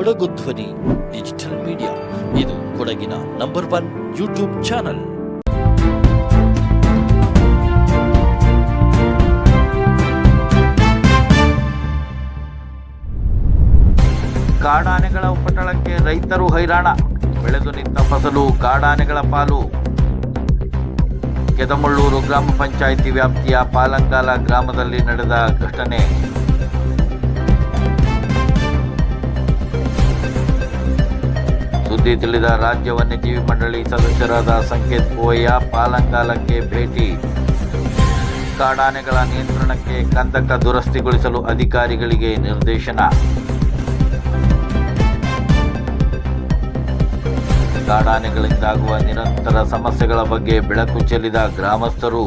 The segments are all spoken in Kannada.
ಕೊಡಗು ಧ್ವನಿ ಡಿಜಿಟಲ್ ಮೀಡಿಯಾ ಇದು ಕೊಡಗಿನ ನಂಬರ್ ಒನ್ ಯೂಟ್ಯೂಬ್ ಚಾನಲ್ ಕಾಡಾನೆಗಳ ಉಪಟಳಕ್ಕೆ ರೈತರು ಹೈರಾಣ. ಬೆಳೆದು ನಿಂತ ಫಸಲು ಕಾಡಾನೆಗಳ ಪಾಲು. ಕೆದಮಳ್ಳೂರು ಗ್ರಾಮ ಪಂಚಾಯಿತಿ ವ್ಯಾಪ್ತಿಯ ಪಾಲಂಗಾಲ ಗ್ರಾಮದಲ್ಲಿ ನಡೆದ ಘಟನೆ. ಸುದ್ದಿ ತಿಳಿದ ರಾಜ್ಯ ವನ್ಯಜೀವಿ ಮಂಡಳಿ ಸದಸ್ಯರಾದ ಸಂಕೇತ್ ಬೋಯ್ಯ ಪಾಲಂಗಾಲಕ್ಕೆ ಭೇಟಿ. ಕಾಡಾನೆಗಳ ನಿಯಂತ್ರಣಕ್ಕೆ ಕಂದಕ ದುರಸ್ತಿಗೊಳಿಸಲು ಅಧಿಕಾರಿಗಳಿಗೆ ನಿರ್ದೇಶನ. ಕಾಡಾನೆಗಳಿಂದಾಗುವ ನಿರಂತರ ಸಮಸ್ಯೆಗಳ ಬಗ್ಗೆ ಬೆಳಕು ಚೆಲ್ಲಿದ ಗ್ರಾಮಸ್ಥರು.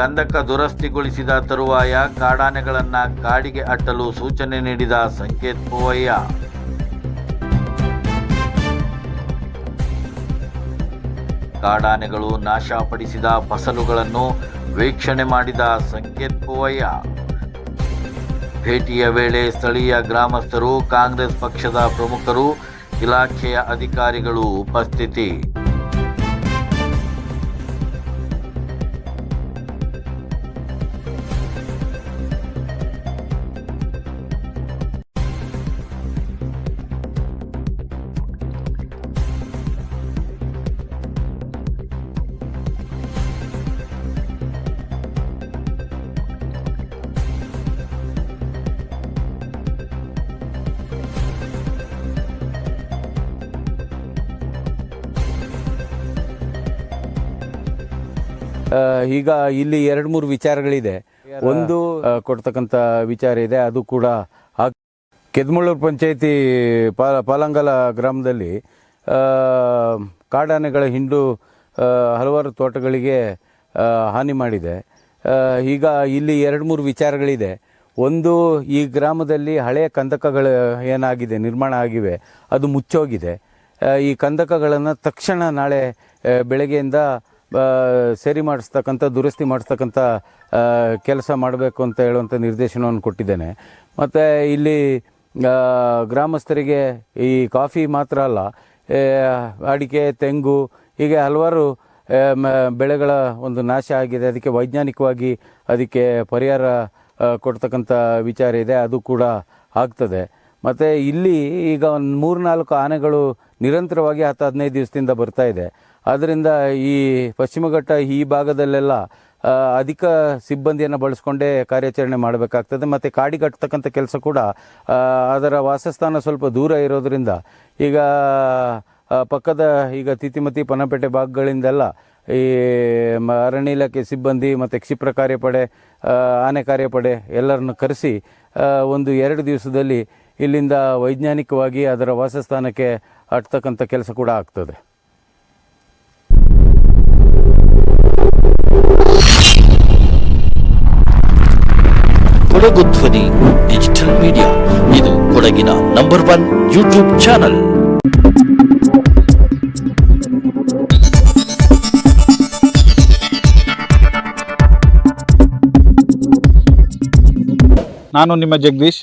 ಕಂದಕ ದುರಸ್ತಿಗೊಳಿಸಿದ ತರುವಾಯ ಕಾಡಾನೆಗಳನ್ನು ಕಾಡಿಗೆ ಅಟ್ಟಲು ಸೂಚನೆ ನೀಡಿದ ಸಂಕೇತ್ ಪೋವಯ್ಯ ಕಾಡಾನೆಗಳು ನಾಶಪಡಿಸಿದ ಫಸಲುಗಳನ್ನು ವೀಕ್ಷಣೆ ಮಾಡಿದ ಸಂಕೇತ್ ಪೋವಯ್ಯ. ಭೇಟಿಯ ವೇಳೆ ಸ್ಥಳೀಯ ಗ್ರಾಮಸ್ಥರು ಕಾಂಗ್ರೆಸ್ ಪಕ್ಷದ ಪ್ರಮುಖರು, ಇಲಾಖೆಯ ಅಧಿಕಾರಿಗಳು ಉಪಸ್ಥಿತಿ. ಈಗ ಇಲ್ಲಿ ಎರಡು ಮೂರು ವಿಚಾರಗಳಿದೆ. ಒಂದು ಕೊಡ್ತಕ್ಕಂತ ವಿಚಾರ ಇದೆ. ಅದು ಕೂಡ ಕೆದ್ಮಳ್ಳೂರು ಪಂಚಾಯತಿ ಪಾಲಂಗಲ ಗ್ರಾಮದಲ್ಲಿ ಕಾಡಾನೆಗಳ ಹಿಂಡು ಹಲವಾರು ತೋಟಗಳಿಗೆ ಹಾನಿ ಮಾಡಿದೆ. ಈಗ ಇಲ್ಲಿ ಎರಡು ಮೂರು ವಿಚಾರಗಳಿದೆ. ಒಂದು, ಈ ಗ್ರಾಮದಲ್ಲಿ ಹಳೆಯ ಕಂದಕಗಳು ಏನಾಗಿದೆ, ನಿರ್ಮಾಣ ಆಗಿವೆ, ಅದು ಮುಚ್ಚೋಗಿದೆ. ಈ ಕಂದಕಗಳನ್ನು ತಕ್ಷಣ ನಾಳೆ ಬೆಳಗ್ಗೆಯಿಂದ ಸರಿ ಮಾಡಿಸ್ತಕ್ಕಂಥ, ದುರಸ್ತಿ ಮಾಡಿಸ್ತಕ್ಕಂಥ ಕೆಲಸ ಮಾಡಬೇಕು ಅಂತ ಹೇಳುವಂಥ ನಿರ್ದೇಶನವನ್ನು ಕೊಟ್ಟಿದ್ದೇನೆ. ಮತ್ತು ಇಲ್ಲಿ ಗ್ರಾಮಸ್ಥರಿಗೆ ಈ ಕಾಫಿ ಮಾತ್ರ ಅಲ್ಲ ಅಡಿಕೆ, ತೆಂಗು, ಹೀಗೆ ಹಲವಾರು ಬೆಳೆಗಳ ಒಂದು ನಾಶ ಆಗಿದೆ. ಅದಕ್ಕೆ ವೈಜ್ಞಾನಿಕವಾಗಿ ಅದಕ್ಕೆ ಪರಿಹಾರ ಕೊಡ್ತಕ್ಕಂಥ ವಿಚಾರ ಇದೆ. ಅದು ಕೂಡ ಆಗ್ತದೆ. ಮತ್ತು ಇಲ್ಲಿ ಈಗ ಒಂದು ಮೂರ್ನಾಲ್ಕು ಆನೆಗಳು ನಿರಂತರವಾಗಿ ಹತ್ತು ಹದಿನೈದು ದಿವಸದಿಂದ ಬರ್ತಾ ಇದೆ. ಆದ್ದರಿಂದ ಈ ಪಶ್ಚಿಮ ಘಟ್ಟ ಈ ಭಾಗದಲ್ಲೆಲ್ಲ ಅಧಿಕ ಸಿಬ್ಬಂದಿಯನ್ನು ಬಳಸ್ಕೊಂಡೇ ಕಾರ್ಯಾಚರಣೆ ಮಾಡಬೇಕಾಗ್ತದೆ. ಮತ್ತು ಕಾಡಿಗಟ್ಟತಕ್ಕಂಥ ಕೆಲಸ ಕೂಡ ಅದರ ವಾಸಸ್ಥಾನ ಸ್ವಲ್ಪ ದೂರ ಇರೋದರಿಂದ ಈಗ ಪಕ್ಕದ ಈಗ ತಿತಿಮತಿ ಪನಪೇಟೆ ಭಾಗಗಳಿಂದೆಲ್ಲ ಈ ಅರಣ್ಯ ಇಲಾಖೆ ಸಿಬ್ಬಂದಿ ಮತ್ತು ಕ್ಷಿಪ್ರ ಕಾರ್ಯಪಡೆ ಆನೆ ಕಾರ್ಯಪಡೆ ಎಲ್ಲರನ್ನು ಕರೆಸಿ ಒಂದು ಎರಡು ದಿವಸದಲ್ಲಿ ಇಲ್ಲಿಂದ ವೈಜ್ಞಾನಿಕವಾಗಿ ಅದರ ವಾಸಸ್ಥಾನಕ್ಕೆ ಅಟ್ತಕ್ಕಂಥ ಕೆಲಸ ಕೂಡ ಆಗ್ತದೆ. ಕೊಡಗು ಧ್ವನಿ ಡಿಜಿಟಲ್ ಮೀಡಿಯಾ. ಇದು ಕೊಡಗಿನ ನಂಬರ್ ಒನ್ ಯೂಟ್ಯೂಬ್ ಚಾನಲ್. ನಾನು ನಿಮ್ಮ ಜಗದೀಶ್.